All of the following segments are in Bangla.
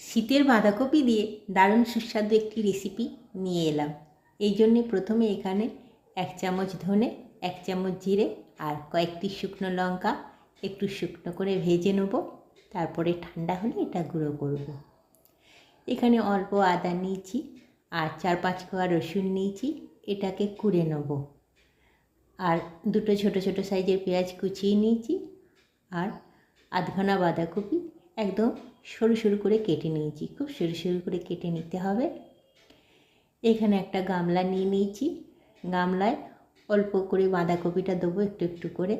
শীতের বাঁধাকপি দিয়ে দারুণ সুস্বাদু একটি রেসিপি নিয়ে এলাম। এই জন্যে প্রথমে এখানে এক চামচ ধনে, এক চামচ জিরে আর কয়েকটি শুকনো লঙ্কা একটু শুকনো করে ভেজে নেব। তারপরে ঠান্ডা হলে এটা গুঁড়ো করব। এখানে অল্প আদা নিয়েছি আর চার পাঁচ কোয়া রসুন নিয়েছি, এটাকে কুড়ে নেব। আর দুটো ছোট ছোট সাইজের পেঁয়াজ কুচিয়ে নিয়েছি আর আধখানা বাঁধাকপি একদম সরু সরু করে কেটে নিয়েছি। খুব সরু সরু করে কেটে নিতে হবে। এখানে একটা গামলা নিয়ে নিয়েছি। গামলায় অল্প করে বাঁধাকপিটা দেবো একটু একটু করে।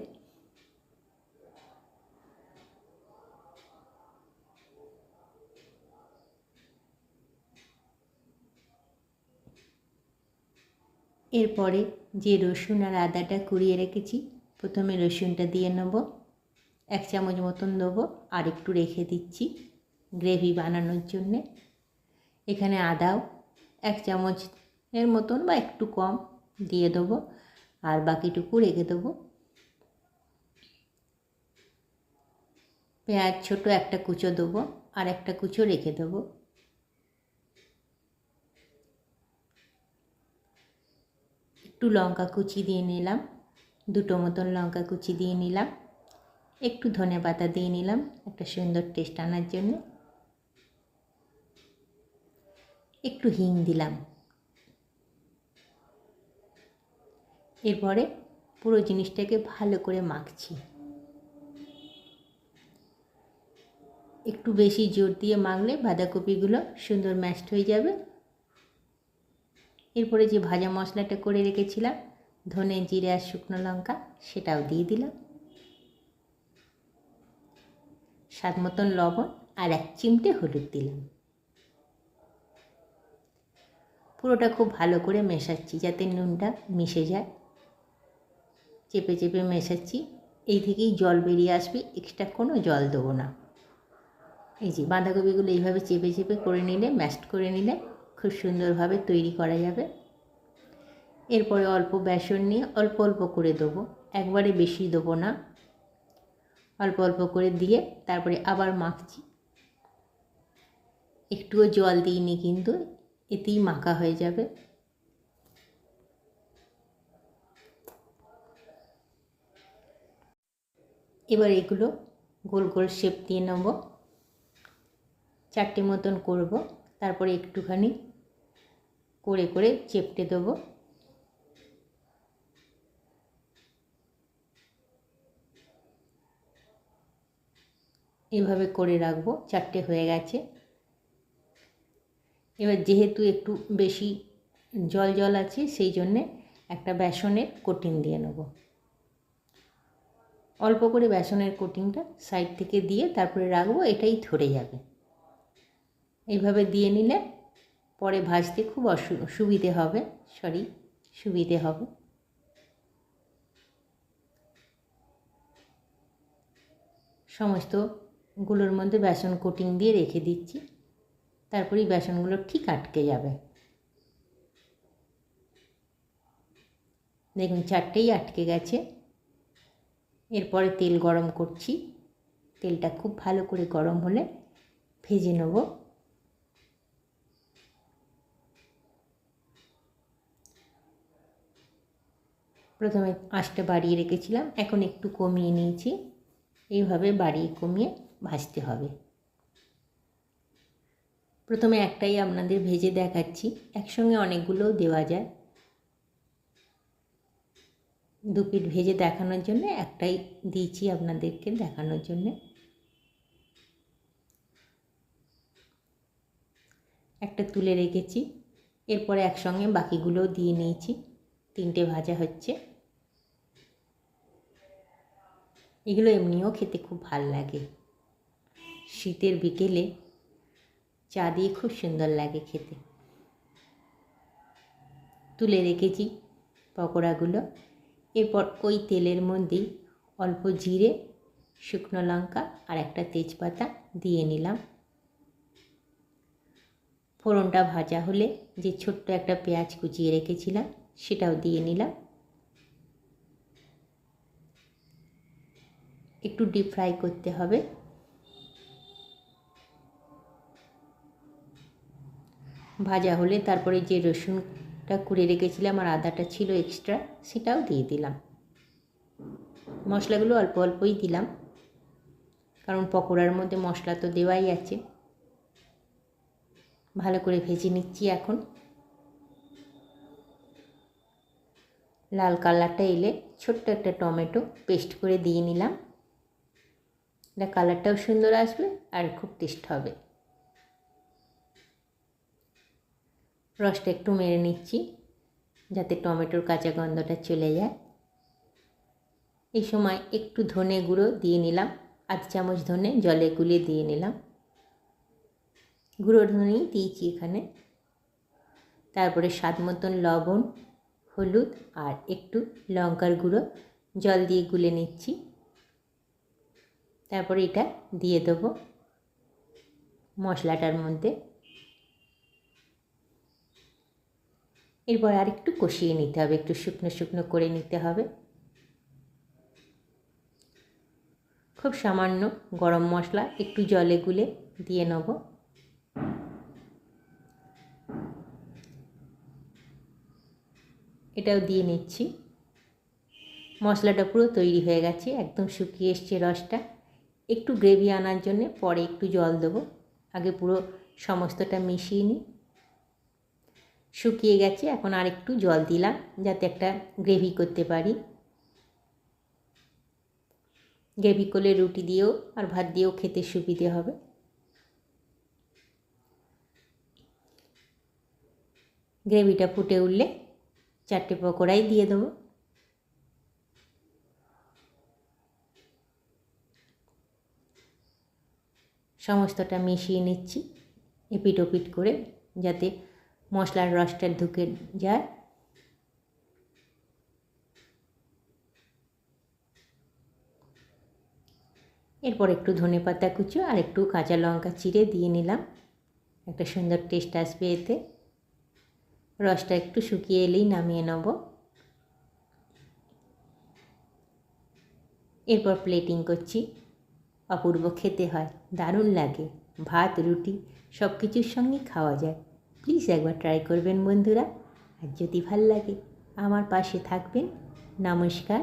এরপরে যে রসুন আর আদাটা কুড়িয়ে রেখেছি, প্রথমে রসুনটা দিয়ে নেব। এক চামচ মতন দেবো আর একটু রেখে দিচ্ছি গ্রেভি বানানোর জন্যে। এখানে আদাও এক চামচ এর মতন বা একটু কম দিয়ে দেবো আর বাকিটুকু রেখে দেবো। পেঁয়াজ ছোট একটা কুচো দেবো আর একটা কুচো রেখে দেবো। একটু লঙ্কা কুচি দিয়ে নিলাম, দুটো মতন লঙ্কা কুচি দিয়ে নিলাম। একটু ধনে পাতা দিয়ে নিলাম, একটা সুন্দর টেস্ট আনার জন্য। একটু হিং দিলাম। এরপরে পুরো জিনিসটাকে ভালো করে মাখছি। একটু বেশি জোর দিয়ে মাখলে বাঁধাকপিগুলো সুন্দর ম্যাশড হয়ে যাবে। এরপরে যে ভাজা মশলাটা করে রেখেছিলাম, ধনে, জিরে আর শুকনো লঙ্কা, সেটাও দিয়ে দিলাম। স্বাদ মতন লবণ আর এক চিমটে হলুদ দিলাম। পুরোটা খুব ভালো করে মেশাচ্ছি যাতে নুনটা মিশে যায়। চেপে চেপে মেশাচ্ছি। এই থেকেই জল বেরিয়ে আসবে, এক্সট্রা কোনো জল দেবো না। এই যে বাঁধাকপিগুলো এইভাবে চেপে চেপে করে নিলে ম্যাশড করে নিলে খুব সুন্দরভাবে তৈরি করা যাবে। এরপরে অল্প বেসন নিয়ে অল্প অল্প করে দেবো। একবারে বেশি দেবো না। অল্প অল্প করে দিয়ে তারপরে আবার মাখছি। একটুও জল দিইনি কিন্তু, এতেই মাখা হয়ে যাবে। এবার এগুলো গোল গোল শেপ দিয়ে নেব। চারটে মতন করব, তারপরে একটুখানি করে করে চেপটে দেবো। এভাবে করে রাখব, চারটে হয়ে গেছে। এবার যেহেতু একটু বেশি জল জল আছে, সেই জন্যে একটা বেসনের কোটিং দিয়ে নেব। অল্প করে বেসনের কোটিংটা সাইড থেকে দিয়ে তারপরে রাখব, এটাই ধরে যাবে। এইভাবে দিয়ে নিলে পরে ভাজতে খুব অসু, সুবিধে হবে সরি সুবিধে হবে। সমস্ত গুলোর মধ্যে বেসন কোটিং দিয়ে রেখে দিচ্ছি। তারপরেই বেসনগুলো ঠিক আটকে যাবে। দেখুন, চারটেই আটকে গেছে। এরপরে তেল গরম করছি। তেলটা খুব ভালো করে গরম হলে ভেজে নেব। প্রথমে আঁচটা বাড়িয়ে রেখেছিলাম। এখন একটু কমিয়ে নিয়েছি। এইভাবে বাড়িয়ে কমিয়ে ভাজতে হবে। প্রথমে একটাই আপনাদের ভেজে দেখাচ্ছি। একসঙ্গে অনেকগুলোও দেওয়া যায়। দু পিঠ ভেজে দেখানোর জন্য একটাই দিয়েছি আপনাদেরকে দেখানোর জন্যে। একটা তুলে রেখেছি। এরপরে একসঙ্গে বাকিগুলোও দিয়ে নিয়েছি। তিনটে ভাজা হচ্ছে। এগুলো এমনিও খেতে খুব ভালো লাগে। শীতের বিকেলে চা দিয়ে খুব সুন্দর লাগে খেতে। তুলে রেখেছি পকোড়াগুলো। এরপর ওই তেলের মধ্যেই অল্প জিরে, শুকনো লঙ্কা আর একটা তেজপাতা দিয়ে নিলাম। ফোড়নটা ভাজা হলে যে ছোট্ট একটা পেঁয়াজ কুচিয়ে রেখেছিলাম সেটাও দিয়ে নিলাম। একটু ডিপ ফ্রাই করতে হবে। ভাজা হলে তারপরে যে রসুনটা কুড়ে রেখেছিলাম আর আদাটা ছিল এক্সট্রা সেটাও দিয়ে দিলাম। মশলাগুলো অল্প অল্পই দিলাম, কারণ পকোড়ার মধ্যে মশলা তো দেওয়াই আছে। ভালো করে ভেজে নিচ্ছি এখন। লাল কালারটা এলে ছোট্ট একটা টমেটো পেস্ট করে দিয়ে নিলাম। এটা কালারটাও সুন্দর আসবে আর খুব টেস্ট হবে। রসটা একটু মেরে নিচ্ছি, যাতে টমেটোর কাঁচা গন্ধটা চলে যায়। এই সময় একটু ধনে গুঁড়ো দিয়ে নিলাম, আধ চামচ ধনে জলে গুলে দিয়ে নিলাম। গুঁড়ো ধনেই দিয়েছি এখানে। তারপরে স্বাদ মতন লবণ, হলুদ আর একটু লঙ্কার গুঁড়ো জল দিয়ে গুলে নিচ্ছি। তারপরে এটা দিয়ে দেবো মশলাটার মধ্যে। এরপর আর একটু কষিয়ে নিতে হবে, একটু শুকনো শুকনো করে নিতে হবে। খুব সামান্য গরম মশলা, একটু জলে গুলে দিয়ে নেব। এটাও দিয়ে নিচ্ছি। মশলাটা পুরো তৈরি হয়ে গেছে, একদম শুকিয়ে এসছে রসটা। একটু গ্রেভি আনার জন্য পরে একটু জল দেবো। আগে পুরো সমস্তটা মিশিয়ে নিই। শুকিয়ে গেছে, এখন আর একটু জল দিলাম যাতে একটা গ্রেভি করতে পারি। গ্রেভি করলে রুটি দিয়েও আর ভাত দিয়েও খেতে সুবিধে হবে। গ্রেভিটা ফুটে উঠলে চারটে পকোড়াই দিয়ে দেবো। সমস্তটা মিশিয়ে নিচ্ছি, এপিট ওপিট করে যাতে মশলার রসটা ঢুকে যায়। এরপর একটু ধনে পাতা কুচো আর একটু কাঁচা লঙ্কা চিড়ে দিয়ে নিলাম। একটা সুন্দর টেস্ট আসবে এতে। রসটা একটু শুকিয়ে এলেই নামিয়ে নেব। এরপর প্লেটিং করছি। অপূর্ব খেতে হয়, দারুণ লাগে। ভাত, রুটি সব কিছুর সঙ্গে খাওয়া যায়। প্লিজ একবার ট্রাই করবেন বন্ধুরা। আর যদি ভালো লাগে আমার পাশে থাকবেন। নমস্কার।